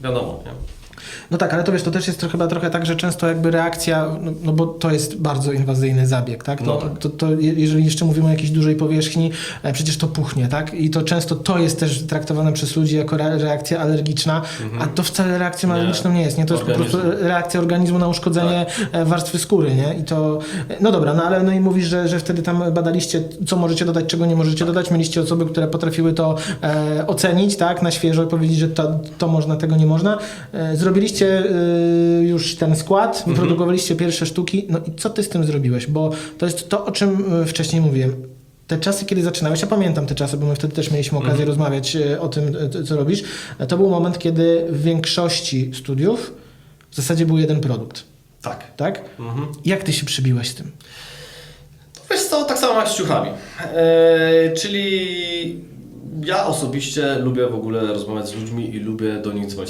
wiadomo, nie? No tak, ale to wiesz, to też jest to chyba trochę tak, że często jakby reakcja, no, no bo to jest bardzo inwazyjny zabieg, tak? To, No tak. To, to je- jeżeli jeszcze mówimy o jakiejś dużej powierzchni, e, przecież to puchnie, tak? I to często to jest też traktowane przez ludzi jako re- reakcja alergiczna, a to wcale reakcją Mhm. Nie. alergiczną nie jest, nie? To jest po prostu reakcja organizmu na uszkodzenie e, warstwy skóry, nie? I to, no dobra, no ale no i mówisz, że, że wtedy tam badaliście, co możecie dodać, czego nie możecie dodać, mieliście osoby, które potrafiły to e, ocenić, tak? Na świeżo i powiedzieć, że to, to można, tego nie można. E, zrobiliście e, już ten skład, Mhm. wyprodukowaliście pierwsze sztuki, no i co ty z tym zrobiłeś? Bo to jest to, o czym e, wcześniej mówiłem. Te czasy, kiedy zaczynałeś, ja pamiętam te czasy, bo my wtedy też mieliśmy okazję Mhm. rozmawiać e, o tym, co robisz. To był moment, kiedy w większości studiów w zasadzie był jeden produkt, Tak. tak? Mhm. Jak ty się przybiłeś z tym? Wiesz co, tak samo jak z ciuchami. E, czyli ja osobiście lubię w ogóle rozmawiać z ludźmi i lubię do nich dzwonić.